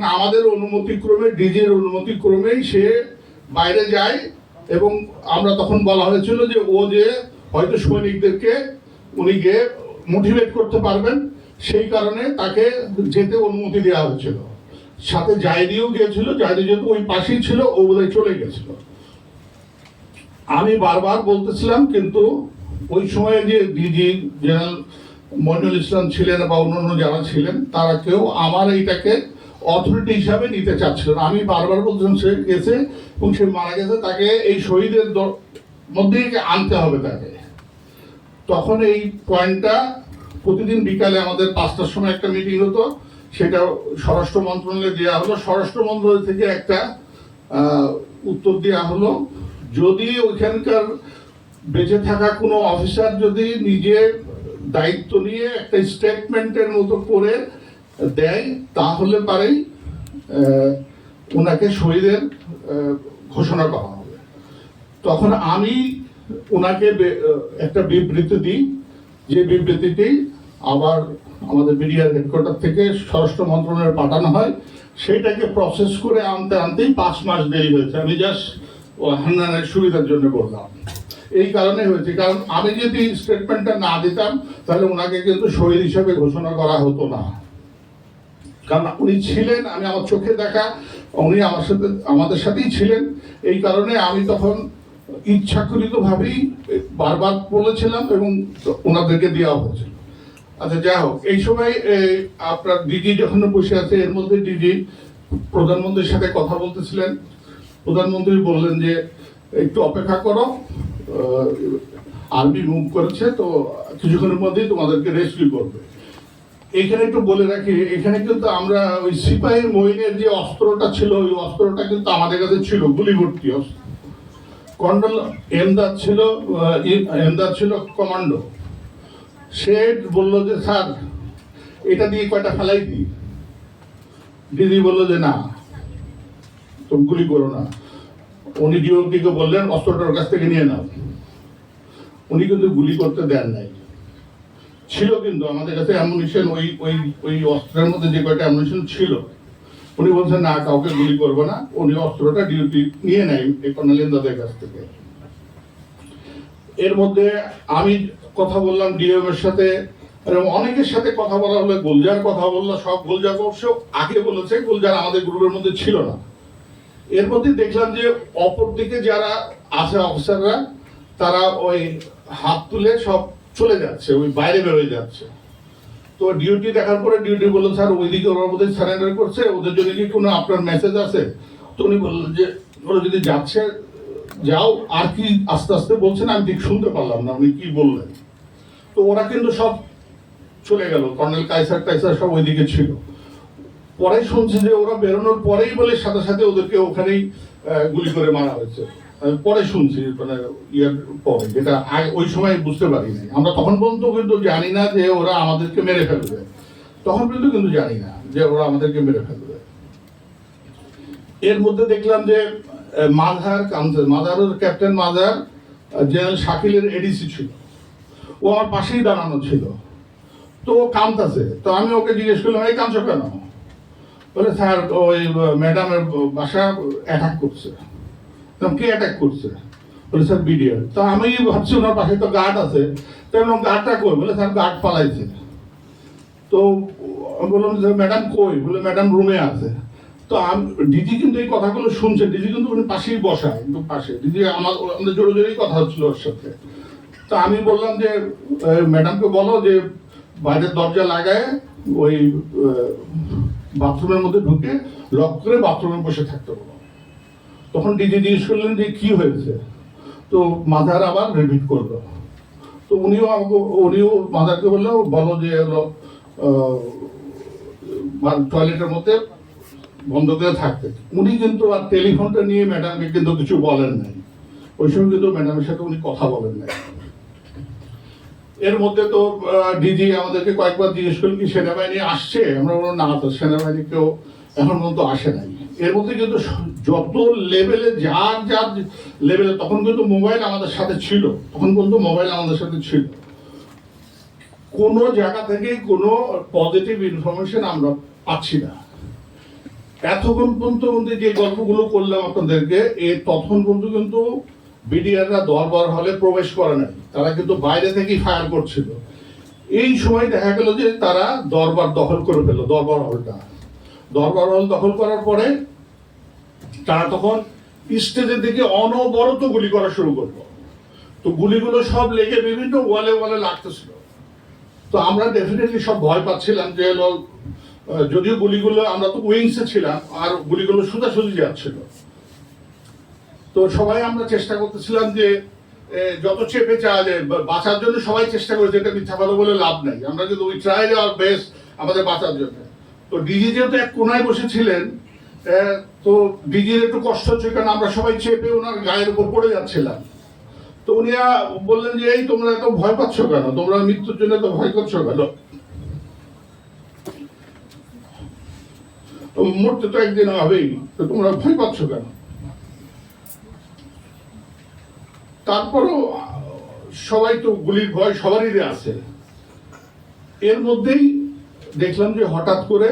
এবং আমাদের অনুমতিক্রমে ডিজির অনুমতিক্রমেই সে বাইরে যায় এবং আমরা তখন বলা হয়েছিল যে ও যে হয়তো সৈনিকদেরকে উনি গিয়ে মোটিভেট করতে পারবেন, সেই কারণে তাকে যেতে অনুমতি দেওয়া হয়েছিল। সাথে জায়দিও গিয়েছিল জায়দি যেহেতু ওই পাশেই ছিল, ও বোধহয় চলে গেছিল। আমি বারবার বলতেছিলাম, কিন্তু ওই সময়ে যে ডিজি জেনারেল মইনুল ইসলাম ছিলেন বা অন্যান্য যারা ছিলেন, তারা কেউ আমার এইটাকে অথরিটি হিসাবে নিতে চাচ্ছিল। আমি বারবার বলছিলাম সে গেছে এবং সে মারা গেছে, তাকে এই শহীদের মধ্যেই আনতে হবে তাকে তখন এই পয়েন্টটা প্রতিদিন বিকালে আমাদের পাঁচটার সময় একটা মিটিং হতো সেটা স্বরাষ্ট্র মন্ত্রণালয়ে দেওয়া হলো স্বরাষ্ট্র মন্ত্রণালয় থেকে একটা উত্তর দেওয়া হলো, যদি ওইখানকার বেঁচে থাকা কোনো অফিসার যদি নিজে দায়িত্ব নিয়ে একটা স্টেটমেন্টের মতো করে দেয়, তাহলে পারেই ওনাকে শহীদের ঘোষণা করা হবে। তখন আমি ওনাকে একটা বিবৃতি দিই। যে বিবৃতিটি আবার আমাদের মিডিয়ার হেডকোয়ার্টার থেকে স্বরাষ্ট্র মন্ত্রণালয়ে পাঠানো হয়। সেইটাকে প্রসেস করে আনতে আনতেই পাঁচ মাস দেরি হয়েছে। আমি জাস্ট হান্নানের সুবিধার জন্য বললাম। এই কারণে হয়েছে। কারণ আমি যদি স্টেটমেন্টটা না দিতাম, তাহলে ওনাকে কিন্তু শহীদ হিসেবে ঘোষণা করা হতো না। কারণ উনি ছিলেন, আমি আমার চোখে দেখা, উনি আমার সাথে, আমাদের সাথেই ছিলেন। এই কারণে আমি তখন ইচ্ছাকৃতভাবেই বারবার বলেছিলাম এবং ওনাদেরকে দেওয়া হয়েছিল। আচ্ছা যাই হোক, এই সময় আপনার দিদি যখন বসে আছে, এর মধ্যে দিদি প্রধানমন্ত্রীর সাথে কথা বলতেছিলেন। প্রধানমন্ত্রী বললেন যে, একটু অপেক্ষা করো আর্মি মুভ করেছে, তো কিছুক্ষণের মধ্যেই তোমাদেরকে রেস্কিউ করবে। এখানে একটু বলে রাখি, এখানে কিন্তু আমরা ওই সিপাহী মহিনের যে অস্ত্রটা ছিল, ওই অস্ত্রটা কিন্তু আমাদের কাছে ছিল গুলি ভর্তি অস্ত্র। কন্ডল এমদাদ ছিল এমদাদ ছিল কমান্ডো। সে বলল যে, স্যার, এটা দিয়ে কয়টা ফেলাই দিই? দিদি বলল যে, না, তুমি গুলি করো না। উনি ডিওটিকে বললেন অস্ত্রটার কাছ থেকে নিয়ে নাও। উনি কিন্তু গুলি করতে দেন নাই। ছিল কিন্তু আমাদের কাছে অ্যামুনিশন ওই ওই ওই অস্ত্রের মধ্যে যে কয়টা অ্যামুনিশন ছিল। উনি বলছেন, না, কাউকে গুলি করব না। উনি অস্ত্রটা ডিউটি নিয়ে নেয় এই কর্নেলিন্দাদের কাছ থেকে। এর মধ্যে আমি কথা বললাম ডিএম এর সাথে অনেকের সাথে কথা বলা হলে, গুলজার কথা বলল, সব গুলজার অবশ্য আগে বলেছে, গুলজার আমাদের গ্রুপের মধ্যে ছিল না। এর মধ্যে দেখলাম যে অপর দিকে যারা আছে অফিসাররা তারা ওই হাত তুলে সব চলে যাচ্ছে, ওই বাইরে বেরোয় যাচ্ছে। তো ডিউটি দেখার পরে ডিউটি বলল স্যার, ওইদিকে ওরা বোধহয় সারেন্ডার করছে, ওদের জন্য কি কোনো আপনার মেসেজ আছে? তো উনি বললেন যে, ওরা যদি যাচ্ছে, যাও। আর কি আস্তে আস্তে বলছেন, আমি ঠিক শুনতে পারলাম না, উনি কি বললেন। তো ওরা কিন্তু সব চলে গেল, কর্নেল কাইসার টাইসার সব ওইদিকে ছিল। পরে শুনছি যে ওরা বেরোনোর পরেই বলে সাথে সাথে ওদেরকে ওখানেই গুলি করে মারা হয়েছে। আমি পরে শুনছি মানে পরে যেটা ওই সময় বুঝতে পারিনি। আমরা তখন পর্যন্ত কিন্তু জানি না যে ওরা আমাদেরকে মেরে ফেলবে। তখন পর্যন্ত কিন্তু জানি না যে ওরা আমাদেরকে মেরে ফেলবে। এর মধ্যে দেখলাম যে আহ, মাঝার কামছে মাঝারের ক্যাপ্টেন আহ, জেনারেল শাকিলের এডিসি ছিল। ও আমার পাশেই দাঁড়ানো ছিল। তো ও কামতাছে। তো আমি ওকে জিজ্ঞেস করলাম এই কামছো কেন? বলে স্যার ওই ম্যাডামের বাসা অ্যাটাক করছে। কে অ্যাটাক করছে? বলে, স্যার বিডিআর তো আমি ভাবছি ওনার পাশে তো গার্ড আছে। তো গার্ডটা কই? বলে, স্যার গার্ড পালাইছে। তো বললাম যে ম্যাডাম কই? বলে ম্যাডাম রুমে আছে। তো দিদি কিন্তু এই কথাগুলো শুনছে। দিদি কিন্তু উনি পাশেই বসা একদম পাশে। দিদি আমার, আমাদের জোরে জোরেই কথা হচ্ছিল ওর সাথে। তো আমি বললাম যে ম্যাডামকে বলো যে, বাইরের দরজা লাগায় ওই বাথরুমের মধ্যে ঢুকে লক করে বাথরুমে বসে থাকতে বলো। তখন দিদি জিজ্ঞেস করলেন যে কি হয়েছে? তো মাথার আবার রিপিট করল। তো উনিও আমাকে, উনিও মাদারকে বলল, বলো যে হলো টয়লেটের মধ্যে বন্ধ করে থাকতে। উনি কিন্তু আর টেলিফোনটা নিয়ে ম্যাডামকে কিন্তু কিছু বলেন নাই। ওই সময় কিন্তু ম্যাডামের সাথে উনি কথা বলেন নাই। এর মধ্যে তো ডিজি আমাদেরকে কয়েকবার জিজ্ঞেস করলেন কি সেনাবাহিনী আসছে? আমরা বললাম, না তো, সেনাবাহিনী কেউ এখন পর্যন্ত আসে নাই। এর মধ্যে কিন্তু যত লেভেলে যার যার লেভেলে তখন কিন্তু মোবাইল আমাদের সাথে ছিল। তখন কিন্তু মোবাইল আমাদের সাথে ছিল। কোনো জায়গা থেকে কোনো পজিটিভ ইনফরমেশন আমরা পাচ্ছি না। এতক্ষণ পর্যন্ত যে গল্পগুলো করলাম আপনাদেরকে এই তখন পর্যন্ত কিন্তু বিডিআররা দরবার হলে প্রবেশ করে নাই। তারা কিন্তু বাইরে থেকেই ফায়ার করছিল। এই সময় দেখা গেল যে তারা দরবার দখল করে ফেলল, দরবার হলটা। দরবার হল দখল করার পরে তারা তখন স্টেজের দিকে অনবরত গুলি করা শুরু করল। তো গুলিগুলো সব লেগে বিভিন্ন ওয়ালে ওয়ালে লাগতেছিল। তো আমরা ডেফিনেটলি সব ভয় পাচ্ছিলাম যে যদিও গুলিগুলো আমরা তো উইংসে ছিলাম, আর গুলিগুলো সোজাসুজি যাচ্ছিল। তো সবাই আমরা চেষ্টা করতেছিলাম যে যত চেপে চাওয়া যায় বাঁচার জন্য সবাই চেষ্টা করেছে, এটা মিথ্যা ভালো বলে লাভ নাই। আমরা কিন্তু উই ট্রাই আওয়ার বেস্ট আমাদের বাঁচার জন্য। তো ডিজি যেহেতু এক কোনায় বসেছিলেন তো ডিজির একটু কষ্ট হচ্ছে কারণ আমরা সবাই চেপে ওনার গায়ের উপর পড়ে যাচ্ছিলাম। তো উনি বললেন যে, এই তোমরা এত ভয় পাচ্ছ কেন? তোমরা মৃত্যুর জন্য এত ভয় করছ কেন? মরতে তো একদিন হবেই, তো তোমরা ভয় পাচ্ছ কেন? তারপরও সবাই তো গুলির ভয় সবারই আছে। এর মধ্যেই দেখলাম যে হঠাৎ করে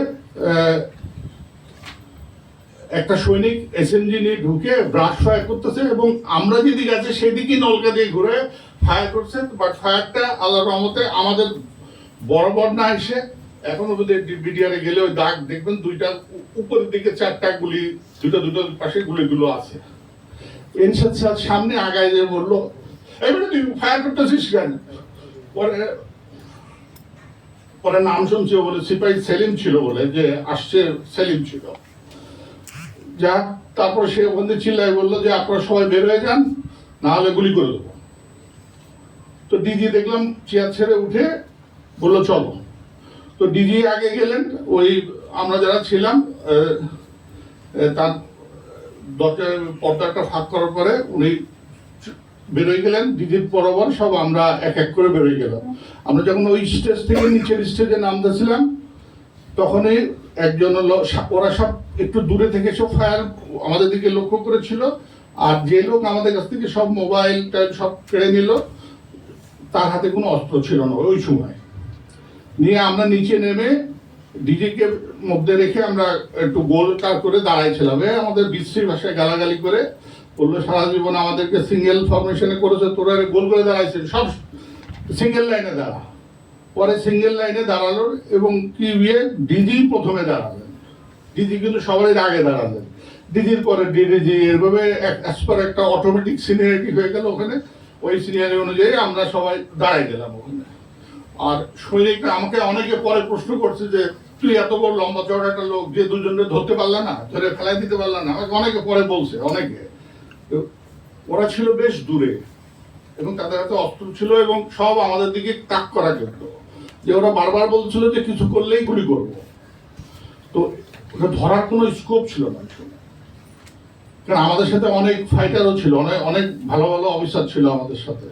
একটা সৈনিক এসএনজি নিয়ে ঢুকে ব্রাশ ফায়ার করতেছে এবং আমরা যেদিকে আছে সেদিকেই নলকা দিয়ে ঘুরে ফায়ার করছে বাট ফায়ারটা আল্লাহ রহমতে আমাদের বরাবর না এসে, এখন বিডিআরে গেলে ওই দাগ দেখবেন, দুইটা উপরের দিকে চারটা গুলি দুটো দুটো পাশে গুলিগুলো আছে। এনসাদ সামনে আগায় যে বলল, এবারে তুই ফায়ার করতেছিস কেন? পরে পরে নাম শুনছি বলে, সিপাহি সেলিম ছিল বলে যে আসছে সেলিম ছিল। যাক, তারপর সে ওখান চিল্লায় বলল যে, আপনারা সবাই বের হয়ে যান, না হলে গুলি করে দেবো। তো ডিজি দেখলাম চেয়ার ছেড়ে উঠে বলল, চলো। তো ডিজি আগে গেলেন, ওই আমরা যারা ছিলাম তার দরজার পর্দাটা ফাঁক করার পরে উনি বেরোয় গেলেন, দিদির বরাবর সব আমরা এক এক করে বেরোয় গেলাম। আমরা যখন ওই স্টেজ থেকে নিচের স্টেজে নামতেছিলাম, তখনই একজন ওরা সব একটু দূরে থেকে সব ফায়ার আমাদের দিকে লক্ষ্য করেছিল, আর যে লোক আমাদের কাছ থেকে সব মোবাইল সব কেড়ে নিল, তার হাতে কোনো অস্ত্র ছিল না ওই সময়। নিয়ে আমরা নিচে নেমে ডিজিকে মধ্যে রেখে আমরা একটু গোল কার করে দাঁড়াইছিলাম। এ আমাদের বিশ্রী ভাষায় গালাগালি করে বলল, সারা জীবন আমাদেরকে সিঙ্গেল ফরমেশনে করেছে, তোরা গোল করে দাঁড়াইছে সব সিঙ্গেল লাইনে দাঁড়া। পরে সিঙ্গেল লাইনে দাঁড়াল এবং কি ইয়ে ডিজি প্রথমে দাঁড়ালেন। ডিজি কিন্তু সবাই আগে দাঁড়ালেন। ডিজির পরে ডিডিজি এভাবে পার একটা অটোমেটিক সিনিয়রিটি হয়ে গেল ওখানে। ওই সিনিয়রিটি অনুযায়ী আমরা সবাই দাঁড়াই গেলাম ওখানে। আর সৈনিকরা আমাকে অনেকে পরে প্রশ্ন করছে যে, তুই এত বড় লম্বা চড়া একটা লোক যে দুজনকে ধরতে পারলা না, ধরে ফেলাই দিতে পারলা না? আমাকে অনেকে পরে বলছে, অনেকে। ওরা ছিল বেশ দূরে। এবং তাদের হাতে অস্ত্র ছিল এবং সব আমাদের দিকে তাক করা যেত। যে ওরা বারবার বলছিল যে কিছু করলেই গুলি করব। তো ওটা ধরার কোনো স্কোপ ছিল না কারণ আমাদের সাথে অনেক ফাইটারও ছিল, অনেক অনেক ভালো ভালো অফিসার ছিল আমাদের সাথে।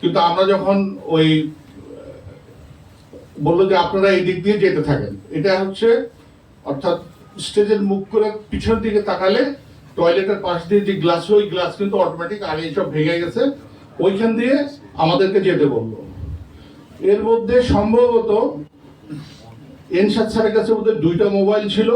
কিন্তু আমরা যখন ওই, বলল যে আপনারা এই দিক দিয়ে যেতে থাকেন, এটা হচ্ছে অর্থাৎ স্টেজের মুখ করে পিছনের দিকে তাকালে টয়লেটের পাশ দিয়ে যে গ্লাস ওই গ্লাস কিন্তু অটোমেটিক আগে সব ভেঙে গেছে। ওইখান দিয়ে আমাদেরকে যেতে বলল। এর মধ্যে সম্ভবত এনসাদ স্যারের কাছে ওদের দুইটা মোবাইল ছিল।